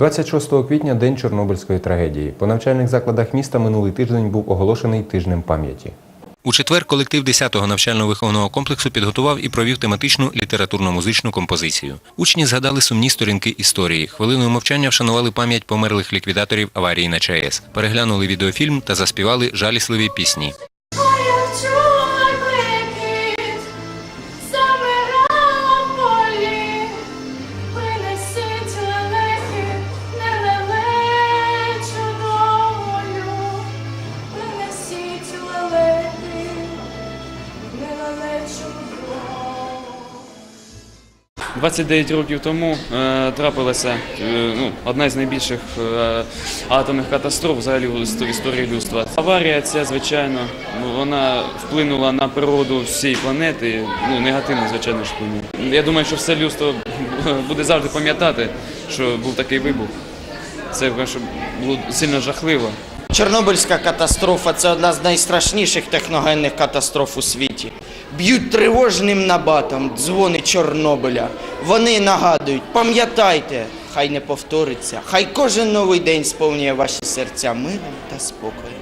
26 квітня день Чорнобильської трагедії. По навчальних закладах міста минулий тиждень був оголошений тижнем пам'яті. У четвер колектив 10-го навчально-виховного комплексу підготував і провів тематичну літературно-музичну композицію. Учні згадали сумні сторінки історії. Хвилиною мовчання вшанували пам'ять померлих ліквідаторів аварії на ЧАЕС, переглянули відеофільм та заспівали жалісливі пісні. 29 років тому е, трапилася е, ну, одна з найбільших е, атомних катастроф взагалі в історії людства. Аварія ця, звичайно, ну, вона вплинула на природу всієї планети, ну, негативно, звичайно ж вплинула. Я думаю, що все людство буде завжди пам'ятати, що був такий вибух. Це було сильно жахливо. Чорнобильська катастрофа це одна з найстрашніших техногенних катастроф у світі. Б'ють тривожним набатом дзвони Чорнобиля. Вони нагадують, пам'ятайте, хай не повториться, хай кожен новий день сповнює ваші серця миром та спокоєм.